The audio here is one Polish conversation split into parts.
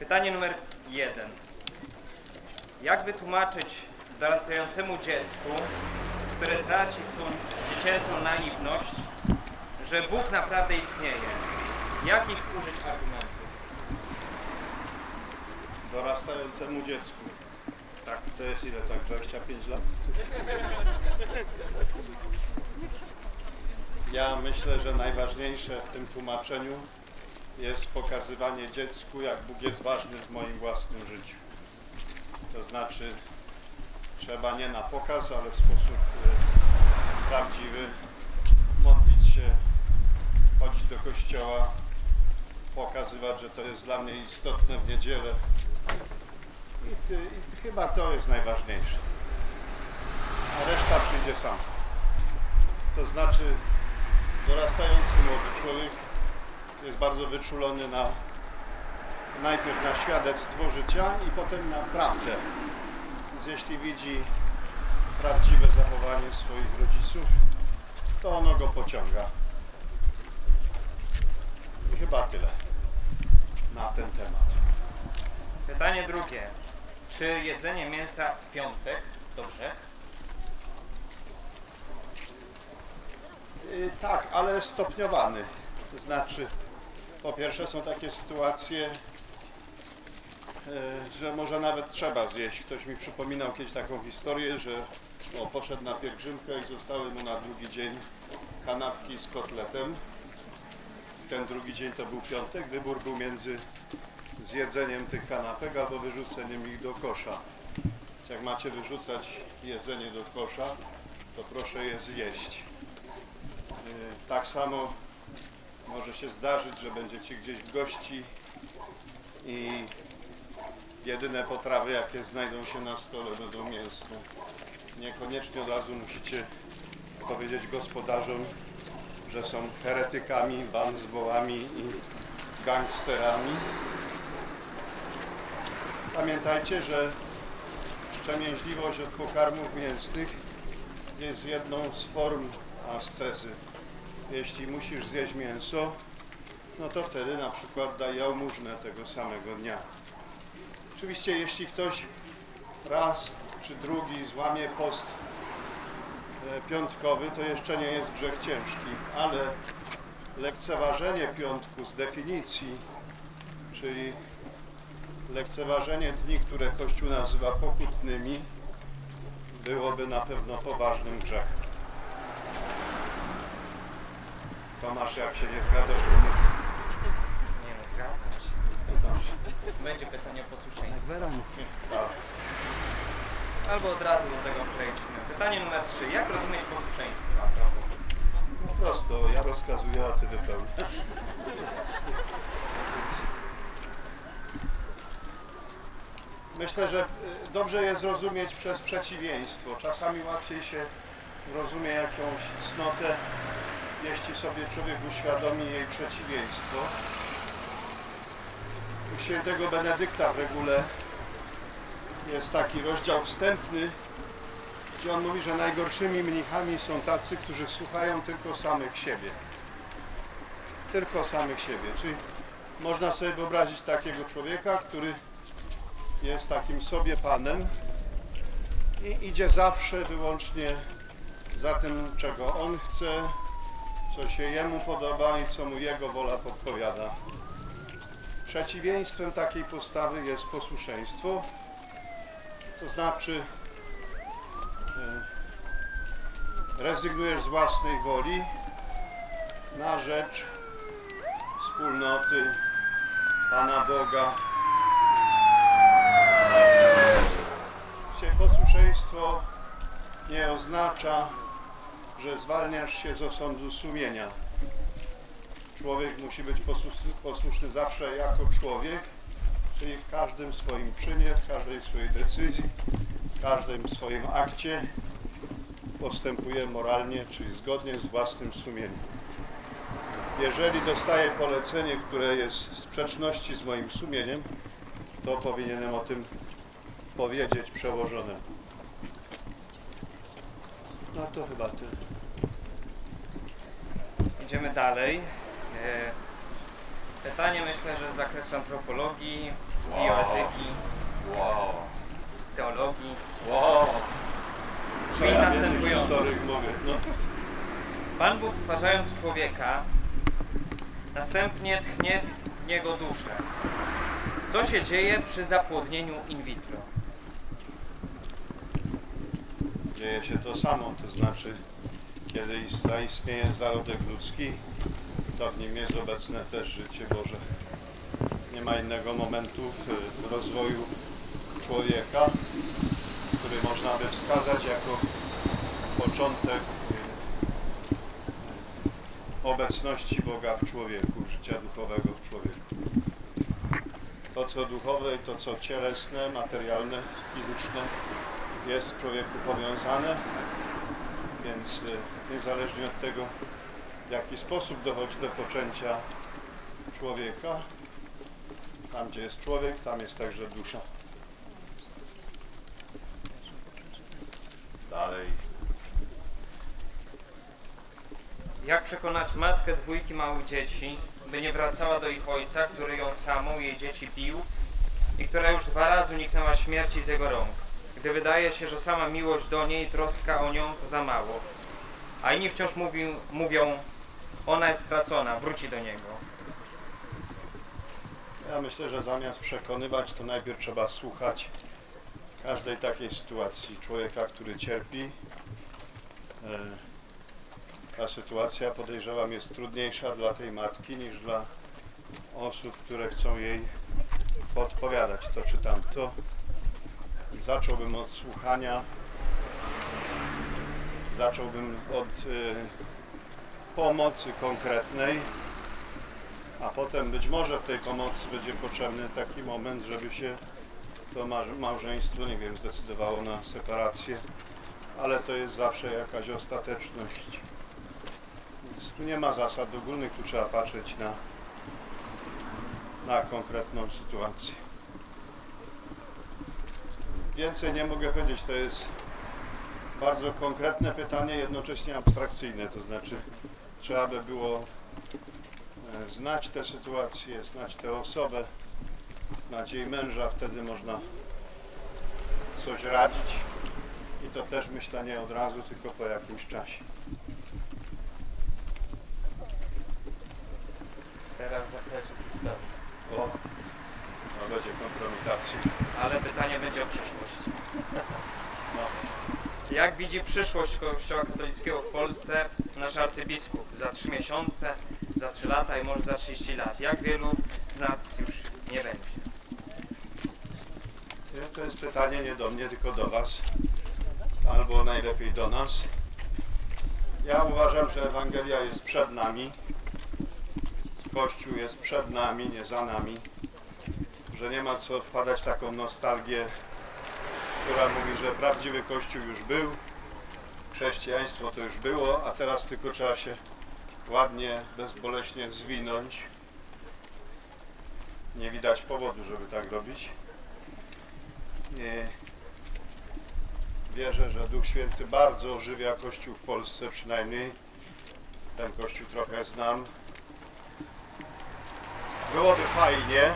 Pytanie numer jeden. Jak wytłumaczyć dorastającemu dziecku, które traci swą dziecięcą naiwność, że Bóg naprawdę istnieje? Jakich użyć argumentów? Dorastającemu dziecku. Tak, to jest ile tak? 25 lat? Ja myślę, że najważniejsze w tym tłumaczeniu jest pokazywanie dziecku, jak Bóg jest ważny w moim własnym życiu. To znaczy, trzeba nie na pokaz, ale w sposób e, prawdziwy modlić się, chodzić do kościoła, pokazywać, że to jest dla mnie istotne w niedzielę. I, ty, I chyba to jest najważniejsze. A reszta przyjdzie sam. To znaczy, dorastający młody człowiek jest bardzo wyczulony na najpierw na świadectwo życia i potem na prawdę. Więc jeśli widzi prawdziwe zachowanie swoich rodziców, to ono go pociąga. I chyba tyle na ten temat. Pytanie drugie. Czy jedzenie mięsa w piątek to grzech? Y, Tak, ale stopniowany. To znaczy, po pierwsze są takie sytuacje, y, że może nawet trzeba zjeść. Ktoś mi przypominał kiedyś taką historię, że no, poszedł na pielgrzymkę i zostały mu na drugi dzień kanapki z kotletem. Ten drugi dzień to był piątek. Wybór był między zjedzeniem tych kanapek albo wyrzuceniem ich do kosza. Więc jak macie wyrzucać jedzenie do kosza, to proszę je zjeść. Y, Tak samo może się zdarzyć, że będziecie gdzieś w gości i jedyne potrawy, jakie znajdą się na stole, będą mięsne. Niekoniecznie od razu musicie powiedzieć gospodarzom, że są heretykami, bandzwołami i gangsterami. Pamiętajcie, że wstrzemięźliwość od pokarmów mięsnych jest jedną z form ascezy. Jeśli musisz zjeść mięso, no to wtedy na przykład daj jałmużnę tego samego dnia. Oczywiście jeśli ktoś raz czy drugi złamie post e, piątkowy, to jeszcze nie jest grzech ciężki, ale lekceważenie piątku z definicji, czyli lekceważenie dni, które Kościół nazywa pokutnymi, byłoby na pewno poważnym grzechem. Tomasz, jak się nie zgadzasz, to mów. Nie no, zgadzam się. Będzie pytanie o posłuszeństwo. Tak. Albo od razu do tego przejdźmy. Pytanie numer trzy. Jak rozumieć posłuszeństwo? No prosto, ja rozkazuję, a ty wypełniasz. Myślę, że y, dobrze jest rozumieć przez przeciwieństwo. Czasami łatwiej się rozumie jakąś cnotę, jeśli sobie człowiek uświadomi jej przeciwieństwo. U świętego Benedykta w regule jest taki rozdział wstępny, gdzie on mówi, że najgorszymi mnichami są tacy, którzy słuchają tylko samych siebie. Tylko samych siebie. Czyli można sobie wyobrazić takiego człowieka, który jest takim sobie panem i idzie zawsze wyłącznie za tym, czego on chce, co się jemu podoba i co mu jego wola podpowiada. Przeciwieństwem takiej postawy jest posłuszeństwo, to znaczy e, rezygnujesz z własnej woli na rzecz wspólnoty Pana Boga. Dzisiaj posłuszeństwo nie oznacza, że zwalniasz się z osądu sumienia. Człowiek musi być posłuszny, posłuszny zawsze jako człowiek, czyli w każdym swoim czynie, w każdej swojej decyzji, w każdym swoim akcie postępuje moralnie, czyli zgodnie z własnym sumieniem. Jeżeli dostaję polecenie, które jest w sprzeczności z moim sumieniem, to powinienem o tym powiedzieć przełożonemu. No to chyba tyle. Idziemy dalej. E, Pytanie myślę, że z zakresu antropologii. bioetyki, Wow. teologii. Wow. Co ja następujące. historyk mogę, no. Pan Bóg stwarzając człowieka, następnie tchnie w niego duszę. Co się dzieje przy zapłodnieniu in vitro? Dzieje się to samo, to znaczy, kiedy ist- zaistnieje zarodek ludzki, to w nim jest obecne też życie Boże. Nie ma innego momentu w rozwoju człowieka, który można by wskazać jako początek y, obecności Boga w człowieku, życia duchowego w człowieku. To, co duchowe i to, co cielesne, materialne, fizyczne, jest w człowieku powiązane, więc y, niezależnie od tego, w jaki sposób dochodzi do poczęcia człowieka, tam gdzie jest człowiek, tam jest także dusza. Dalej. Jak przekonać matkę dwójki małych dzieci, by nie wracała do ich ojca, który ją samą jej dzieci bił i która już dwa razy uniknęła śmierci z jego rąk, gdy wydaje się, że sama miłość do niej troska o nią to za mało, a inni wciąż mówią, mówią ona jest stracona, wróci do niego. Ja myślę, że zamiast przekonywać, to najpierw trzeba słuchać każdej takiej sytuacji. Człowieka, który cierpi. E, Ta sytuacja, podejrzewam, jest trudniejsza dla tej matki niż dla osób, które chcą jej podpowiadać to czy tamto. Zacząłbym od słuchania. Zacząłbym od e, pomocy konkretnej. A potem być może w tej pomocy będzie potrzebny taki moment, żeby się to małże- małżeństwo, nie wiem, zdecydowało na separację, ale to jest zawsze jakaś ostateczność. Więc tu nie ma zasad ogólnych, tu trzeba patrzeć na, na konkretną sytuację. Więcej nie mogę powiedzieć, to jest bardzo konkretne pytanie, jednocześnie abstrakcyjne, to znaczy trzeba by było e, znać tę sytuację, znać tę osobę, znać jej męża, wtedy można coś radzić. I to też myślę nie od razu, tylko po jakimś czasie. Teraz zakresu historii. Będzie kompromitacja. Ale pytanie będzie o przyszłość. No. Jak widzi przyszłość Kościoła katolickiego w Polsce nasz arcybiskup za 3 miesiące, za 3 lata i może za 30 lat? Jak wielu z nas już nie będzie? To jest pytanie nie do mnie, tylko do Was, albo najlepiej do nas. Ja uważam, że Ewangelia jest przed nami, Kościół jest przed nami, nie za nami, że nie ma co wpadać w taką nostalgię, która mówi, że prawdziwy Kościół już był, chrześcijaństwo to już było, a teraz tylko trzeba się ładnie, bezboleśnie zwinąć. Nie widać powodu, żeby tak robić. Nie. Wierzę, że Duch Święty bardzo ożywia Kościół w Polsce przynajmniej. Ten Kościół trochę znam. Byłoby fajnie,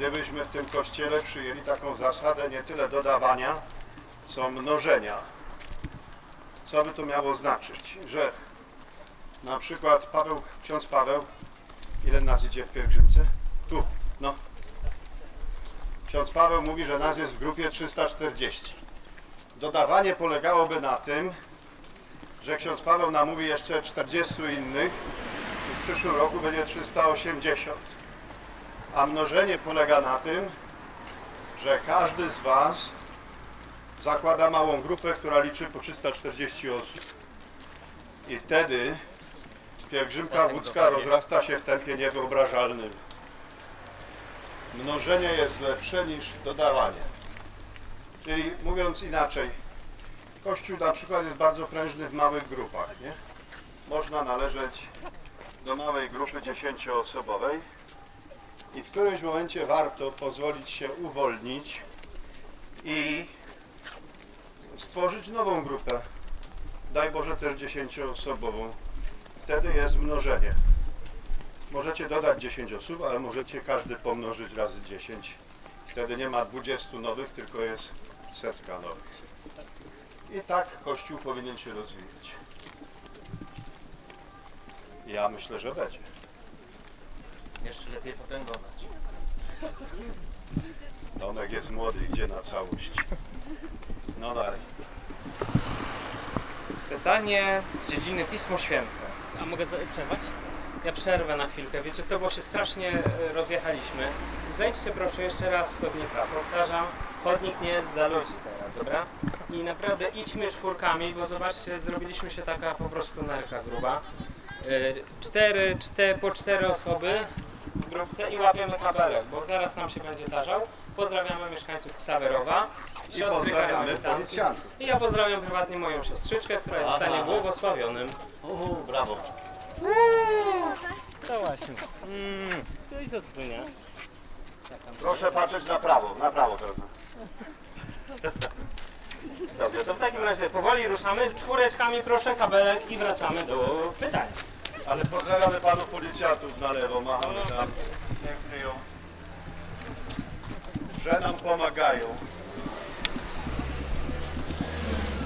gdybyśmy w tym Kościele przyjęli taką zasadę nie tyle dodawania, co mnożenia. Co by to miało znaczyć? Że na przykład Paweł, ksiądz Paweł, ile nas idzie w pielgrzymce? Tu, no. Ksiądz Paweł mówi, że nas jest w grupie 340. Dodawanie polegałoby na tym, że ksiądz Paweł namówi jeszcze 40 innych i w przyszłym roku będzie 380. A mnożenie polega na tym, że każdy z Was zakłada małą grupę, która liczy po 340 osób. I wtedy pielgrzymka łódzka rozrasta się w tempie niewyobrażalnym. Mnożenie jest lepsze niż dodawanie. Czyli mówiąc inaczej, Kościół na przykład jest bardzo prężny w małych grupach. Nie? Można należeć do małej grupy dziesięcioosobowej i w którymś momencie warto pozwolić się uwolnić i stworzyć nową grupę. Daj Boże też dziesięcioosobową. Wtedy jest mnożenie. Możecie dodać 10 osób, ale możecie każdy pomnożyć razy 10. Wtedy nie ma 20 nowych, tylko jest setka nowych. I tak Kościół powinien się rozwijać. Ja myślę, że będzie. Jeszcze lepiej potęgować. Tomek jest młody, idzie na całość. No dalej. Pytanie z dziedziny Pismo Święte. A mogę za- przerwać? Ja przerwę na chwilkę. Wiecie co, bo się strasznie e, rozjechaliśmy. Zejdźcie proszę jeszcze raz z chodnika. Powtarzam, chodnik nie jest dla ludzi teraz, dobra? I naprawdę idźmy czwórkami, bo zobaczcie, zrobiliśmy się taka po prostu nerka gruba. E, Cztery, cztery, po cztery osoby w grupce i łapiemy kabelek, bo zaraz nam się będzie tarzał. Pozdrawiamy mieszkańców Ksawerowa, I siostry pozdrawiamy policjantów. I ja pozdrawiam prywatnie moją siostrzyczkę, która jest w stanie błogosławionym. Uhu, brawo. To właśnie. Mm. No i co tu nie? Proszę patrzeć na prawo, na prawo teraz. Dobrze, to w takim razie powoli ruszamy. Czwóreczkami proszę, kabelek i wracamy do pytań. Ale pozdrawiamy panów policjantów na lewo, machamy tam. Niech kryją. Że nam pomagają.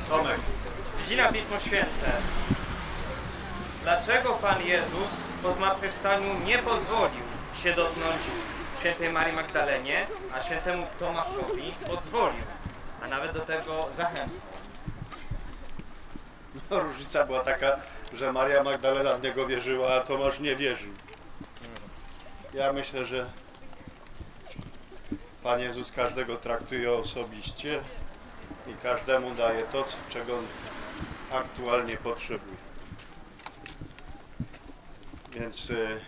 Tomek, Dziedzina Pismo Święte. Dlaczego Pan Jezus po zmartwychwstaniu nie pozwolił się dotknąć świętej Marii Magdalenie, a świętemu Tomaszowi pozwolił, a nawet do tego zachęcał? no, różnica była taka, że Maria Magdalena w niego wierzyła, a Tomasz nie wierzył. Ja myślę, że Pan Jezus każdego traktuje osobiście i każdemu daje to, czego on aktualnie potrzebuje. Więc y,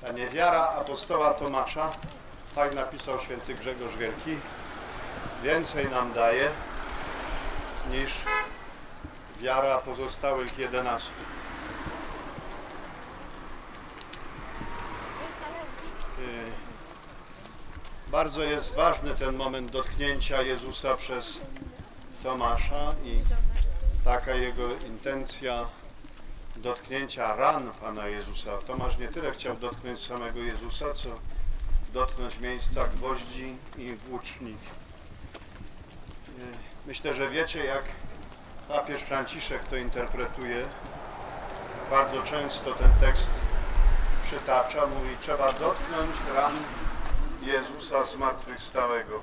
ta niewiara apostoła Tomasza, tak napisał święty Grzegorz Wielki, więcej nam daje niż wiara pozostałych jedenastu. Y, Bardzo jest ważny ten moment dotknięcia Jezusa przez Tomasza i taka jego intencja dotknięcia ran Pana Jezusa. Tomasz nie tyle chciał dotknąć samego Jezusa, co dotknąć miejsca gwoździ i włóczni. Y, Myślę, że wiecie, jak papież Franciszek to interpretuje. Bardzo często ten tekst przytacza, mówi, trzeba dotknąć ran Jezusa zmartwychwstałego.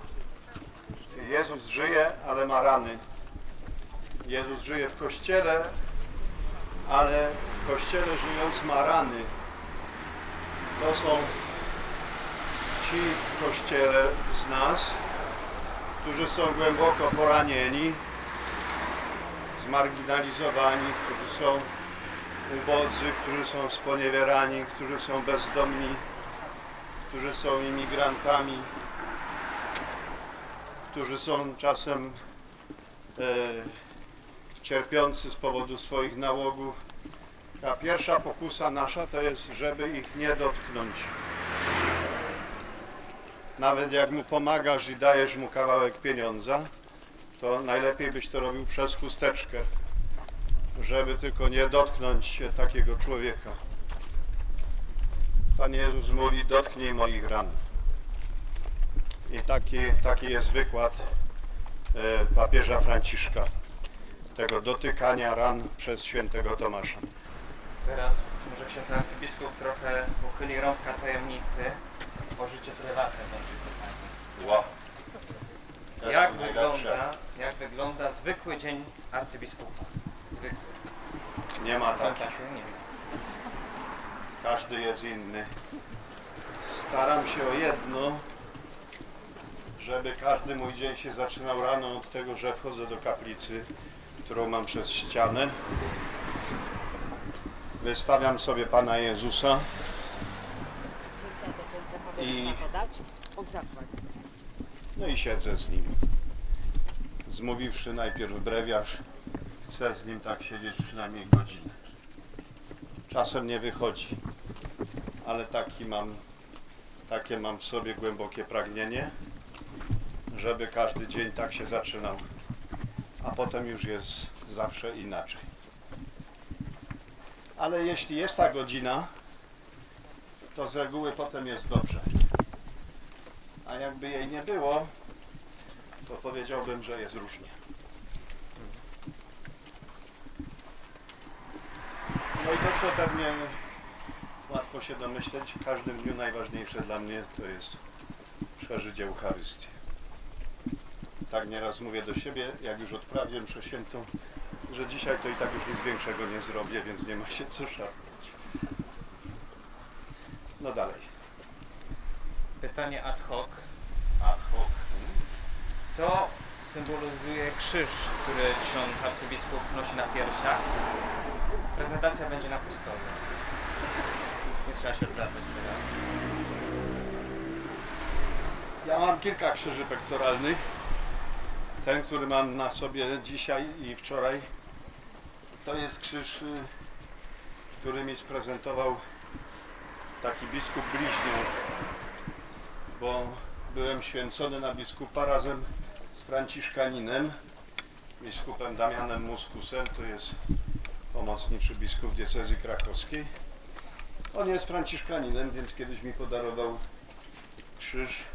Jezus żyje, ale ma rany. Jezus żyje w Kościele, ale w Kościele żyjąc ma rany. To są ci w Kościele z nas, którzy są głęboko poranieni, zmarginalizowani, którzy są ubodzy, którzy są sponiewierani, którzy są bezdomni, którzy są imigrantami, którzy są czasem e, cierpiący z powodu swoich nałogów. Ta pierwsza pokusa nasza to jest, żeby ich nie dotknąć. Nawet jak mu pomagasz i dajesz mu kawałek pieniądza, to najlepiej byś to robił przez chusteczkę, żeby tylko nie dotknąć się takiego człowieka. Pan Jezus mówi, dotknij moich ran. I taki, taki jest wykład e, papieża Franciszka, tego dotykania ran przez świętego Tomasza. Teraz może ksiądz arcybiskup trochę uchyli rąbka tajemnicy o życie prywatne będzie pytanie. Wow. Jak wygląda, jak wygląda zwykły dzień arcybiskupa? Zwykły. Nie ma Są takich. takie nie ma. Każdy jest inny. Staram się o jedno, żeby każdy mój dzień się zaczynał rano od tego, że wchodzę do kaplicy, którą mam przez ścianę. Wystawiam sobie Pana Jezusa i, no i siedzę z Nim. Zmówiwszy najpierw brewiarz, chcę z Nim tak siedzieć przynajmniej godzinę. Czasem nie wychodzi, ale taki mam, takie mam w sobie głębokie pragnienie, żeby każdy dzień tak się zaczynał, a potem już jest zawsze inaczej. Ale jeśli jest ta godzina, to z reguły potem jest dobrze. A jakby jej nie było, to powiedziałbym, że jest różnie. No i to, co pewnie łatwo się domyśleć, w każdym dniu najważniejsze dla mnie to jest przeżyć Eucharystię. Tak nieraz mówię do siebie, jak już odprawię mszę że dzisiaj to i tak już nic większego nie zrobię, więc nie ma się co szarpać. No dalej. Pytanie ad hoc. Ad hoc. Co symbolizuje krzyż, który ksiądz arcybiskup nosi na piersiach? Prezentacja będzie na pustowie. Nie trzeba się odwracać teraz. Ja mam kilka krzyży pektoralnych. Ten, który mam na sobie dzisiaj i wczoraj, to jest krzyż, y, który mi sprezentował taki biskup bliźniak, bo byłem święcony na biskupa razem z Franciszkaninem, biskupem Damianem Muskusem, to jest pomocniczy biskup diecezji krakowskiej. On jest Franciszkaninem, więc kiedyś mi podarował krzyż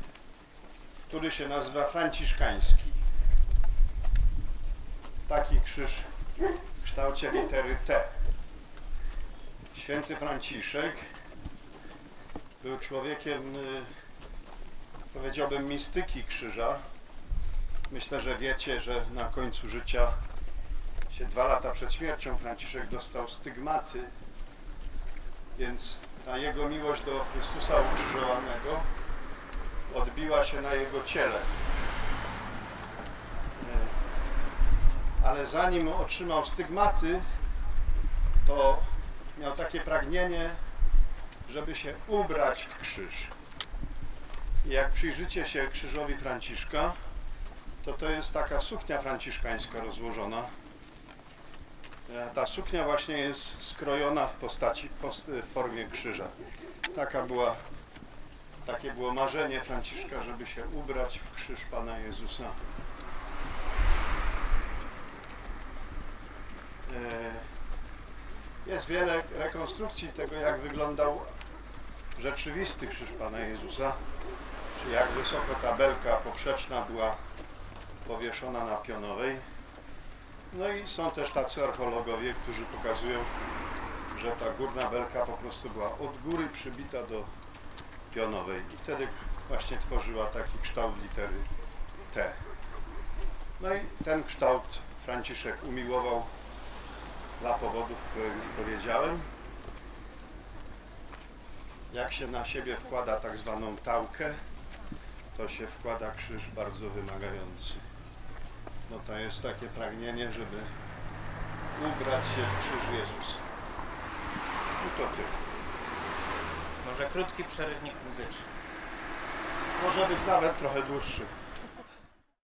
który się nazywa franciszkański. Taki krzyż w kształcie litery T. Święty Franciszek był człowiekiem, y, powiedziałbym, mistyki krzyża. Myślę, że wiecie, że na końcu życia, się dwa lata przed śmiercią, Franciszek dostał stygmaty, więc ta jego miłość do Chrystusa ukrzyżowanego odbiła się na jego ciele. E, Ale zanim otrzymał stygmaty, to miał takie pragnienie, żeby się ubrać w krzyż. Jak przyjrzycie się krzyżowi Franciszka, to to jest taka suknia franciszkańska rozłożona. E, Ta suknia właśnie jest skrojona w postaci, post- w formie krzyża. Taka była takie było marzenie Franciszka, żeby się ubrać w krzyż Pana Jezusa. E, Jest wiele rekonstrukcji tego, jak wyglądał rzeczywisty krzyż Pana Jezusa, czy jak wysoko ta belka poprzeczna była powieszona na pionowej. No i są też tacy archeologowie, którzy pokazują, że ta górna belka po prostu była od góry przybita do pionowej i wtedy właśnie tworzyła taki kształt litery T. No i ten kształt Franciszek umiłował dla powodów, które już powiedziałem. Jak się na siebie wkłada tak zwaną tałkę, to się wkłada krzyż bardzo wymagający. No to jest takie pragnienie, żeby ubrać się w krzyż Jezusa. I to tyle. Może krótki przerywnik muzyczny. Może być nawet trochę dłuższy.